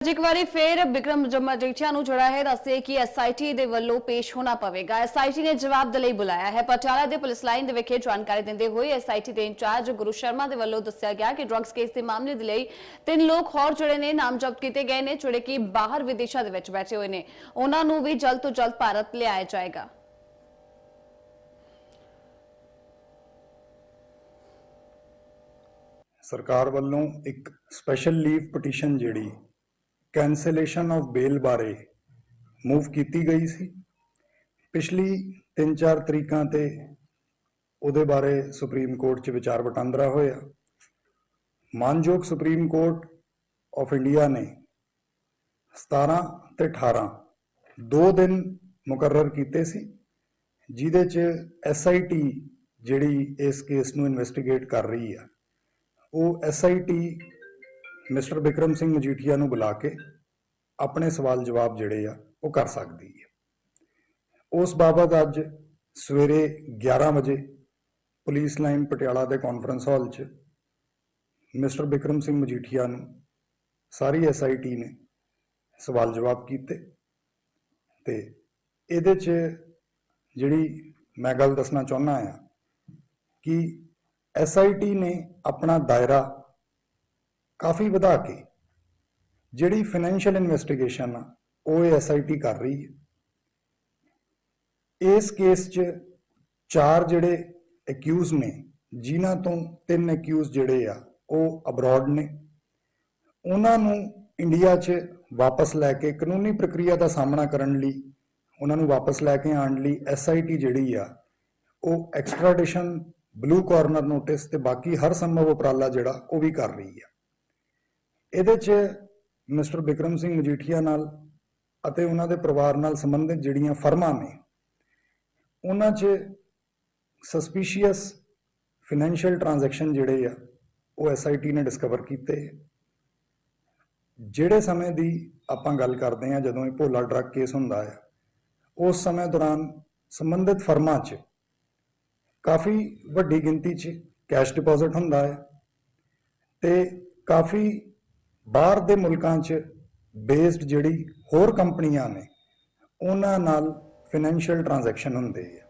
ਇੱਕ ਵਾਰੀ ਫੇਰ ਵਿਕਰਮ ਜਮਜੀਠੀਆ ਨੂੰ ਜਿਹੜਾ ਹੈ ਦੱਸੇ ਕਿ ਐਸਆਈਟੀ ਦੇ ਵੱਲੋਂ ਪੇਸ਼ ਹੋਣਾ ਪਵੇਗਾ। ਐਸਆਈਟੀ ਨੇ ਜਵਾਬ ਦੇ ਲਈ ਬੁਲਾਇਆ ਹੈ। ਪਟਿਆਲਾ ਦੇ ਪੁਲਿਸ ਲਾਈਨ ਦੇ ਵਿਖੇ ਜਾਣਕਾਰੀ ਦਿੰਦੇ ਹੋਏ ਐਸਆਈਟੀ ਦੇ ਇੰਚਾਰਜ ਗੁਰੂ ਸ਼ਰਮਾ ਦੇ ਵੱਲੋਂ ਦੱਸਿਆ ਗਿਆ ਕਿ ਡਰੱਗਸ ਕੇਸ ਦੇ ਮਾਮਲੇ ਦੇ ਲਈ ਤਿੰਨ ਲੋਕ ਹੋਰ ਜਿਹੜੇ ਨੇ ਨਾਮਜ਼ਦ ਕੀਤੇ ਗਏ ਨੇ, ਜਿਹੜੇ ਕਿ ਬਾਹਰ ਵਿਦੇਸ਼ਾਂ ਦੇ ਵਿੱਚ ਬੈਠੇ ਹੋਏ ਨੇ। ਉਹਨਾਂ ਨੂੰ ਵੀ ਜਲਦ ਤੋਂ ਜਲਦ ਭਾਰਤ ਲਿਆਇਆ ਜਾਏਗਾ। ਸਰਕਾਰ ਵੱਲੋਂ ਇੱਕ ਸਪੈਸ਼ਲ ਲੀਵ ਪਟੀਸ਼ਨ ਜਿਹੜੀ ਕੈਂਸਲੇਸ਼ਨ ਆਫ ਬੇਲ ਬਾਰੇ ਮੂਵ ਕੀਤੀ ਗਈ ਸੀ। ਪਿਛਲੀ 3-4 ਤਰੀਕਾਂ ਤੇ ਉਹਦੇ ਬਾਰੇ ਸੁਪਰੀਮ ਕੋਰਟ 'ਚ ਵਿਚਾਰ ਵਟਾਂਦਰਾ ਹੋਇਆ। ਮਾਨਯੋਗ ਸੁਪਰੀਮ ਕੋਰਟ ਆਫ ਇੰਡੀਆ ਨੇ 17 ਤੇ 18 ਦੋ ਦਿਨ ਮੁਕਰਰ ਕੀਤੇ ਸੀ, ਜਿਹਦੇ 'ਚ ਐਸਆਈਟੀ ਜਿਹੜੀ ਇਸ ਕੇਸ ਨੂੰ ਇਨਵੈਸਟੀਗੇਟ ਕਰ ਰਹੀ ਆ, ਉਹ ਐਸਆਈਟੀ ਮਿਸਟਰ ਵਿਕਰਮ ਸਿੰਘ ਮਜੀਠੀਆ ਨੂੰ ਬੁਲਾ ਕੇ ਆਪਣੇ ਸਵਾਲ ਜਵਾਬ ਜਿਹੜੇ ਆ, ਉਹ ਕਰ ਸਕਦੀ ਹੈ। ਉਸ ਬਾਬਤ ਅੱਜ ਸਵੇਰੇ 11 ਵਜੇ ਪੁਲਿਸ ਲਾਈਨ ਪਟਿਆਲਾ ਦੇ ਕਾਨਫਰੰਸ ਹਾਲ 'ਚ ਮਿਸਟਰ ਵਿਕਰਮ ਸਿੰਘ ਮਜੀਠੀਆ ਨੂੰ ਸਾਰੀ ਐਸਆਈਟੀ ਨੇ ਸਵਾਲ ਜਵਾਬ ਕੀਤੇ ਤੇ ਇਹਦੇ 'ਚ ਜਿਹੜੀ ਮੈਂ ਗੱਲ ਦੱਸਣਾ ਚਾਹੁੰਦਾ ਆ ਕਿ ਐਸਆਈਟੀ ਨੇ ਆਪਣਾ ਦਾਇਰਾ ਕਾਫੀ ਵਧਾ ਕੇ ਜਿਹੜੀ ਫਾਈਨੈਂਸ਼ੀਅਲ ਇਨਵੈਸਟੀਗੇਸ਼ਨ ਆ, ਉਹ ਐਸਆਈਟੀ ਕਰ ਰਹੀ ਹੈ। ਇਸ ਕੇਸ 'ਚ ਚਾਰ ਜਿਹੜੇ ਅਕਿਊਜ਼ ਨੇ, ਜਿਨ੍ਹਾਂ ਤੋਂ ਤਿੰਨ ਅਕਿਊਜ਼ ਜਿਹੜੇ ਆ, ਉਹ ਅਬਰੋਡ ਨੇ। ਉਹਨਾਂ ਨੂੰ ਇੰਡੀਆ 'ਚ ਵਾਪਸ ਲੈ ਕੇ ਕਾਨੂੰਨੀ ਪ੍ਰਕਿਰਿਆ ਦਾ ਸਾਹਮਣਾ ਕਰਨ ਲਈ, ਉਹਨਾਂ ਨੂੰ ਵਾਪਸ ਲੈ ਕੇ ਆਉਣ ਲਈ ਐਸਆਈਟੀ ਜਿਹੜੀ ਆ, ਉਹ ਐਕਸਟ੍ਰਾਡੀਸ਼ਨ ਬਲੂ ਕਾਰਨਰ ਨੋਟਿਸ ਤੇ ਬਾਕੀ ਹਰ ਸੰਭਵ ਉਪਰਾਲਾ ਜਿਹੜਾ, ਉਹ ਵੀ ਕਰ ਰਹੀ ਆ। ਇਹਦੇ 'ਚ ਮਿਸਟਰ ਬਿਕਰਮ ਸਿੰਘ ਮਜੀਠੀਆ ਨਾਲ ਅਤੇ ਉਹਨਾਂ ਦੇ ਪਰਿਵਾਰ ਨਾਲ ਸੰਬੰਧਿਤ ਜਿਹੜੀਆਂ ਫਰਮਾਂ ਨੇ, ਉਹਨਾਂ 'ਚ ਸਸਪੀਸ਼ੀਅਸ ਫਾਈਨੈਂਸ਼ੀਅਲ ਟ੍ਰਾਂਜੈਕਸ਼ਨ ਜਿਹੜੇ ਆ, ਉਹ ਐਸਆਈਟੀ ਨੇ ਡਿਸਕਵਰ ਕੀਤੇ। ਜਿਹੜੇ ਸਮੇਂ ਦੀ ਆਪਾਂ ਗੱਲ ਕਰਦੇ ਆ ਜਦੋਂ ਇਹ ਭੋਲਾ ਡਰੱਗ ਕੇਸ ਹੁੰਦਾ ਆ, ਉਸ ਸਮੇਂ ਦੌਰਾਨ ਸੰਬੰਧਿਤ ਫਰਮਾਂ 'ਚ ਕਾਫੀ ਵੱਡੀ ਗਿਣਤੀ 'ਚ ਕੈਸ਼ ਡਿਪੋਜ਼ਿਟ ਹੁੰਦਾ ਹੈ ਤੇ ਕਾਫੀ ਬਾਹਰ ਦੇ ਮੁਲਕਾਂ 'ਚ ਬੇਸਡ ਜਿਹੜੀ ਹੋਰ ਕੰਪਨੀਆਂ ਨੇ, ਉਹਨਾਂ ਨਾਲ ਫਾਈਨੈਂਸ਼ੀਅਲ ਟ੍ਰਾਂਜੈਕਸ਼ਨ ਹੁੰਦੇ ਆ।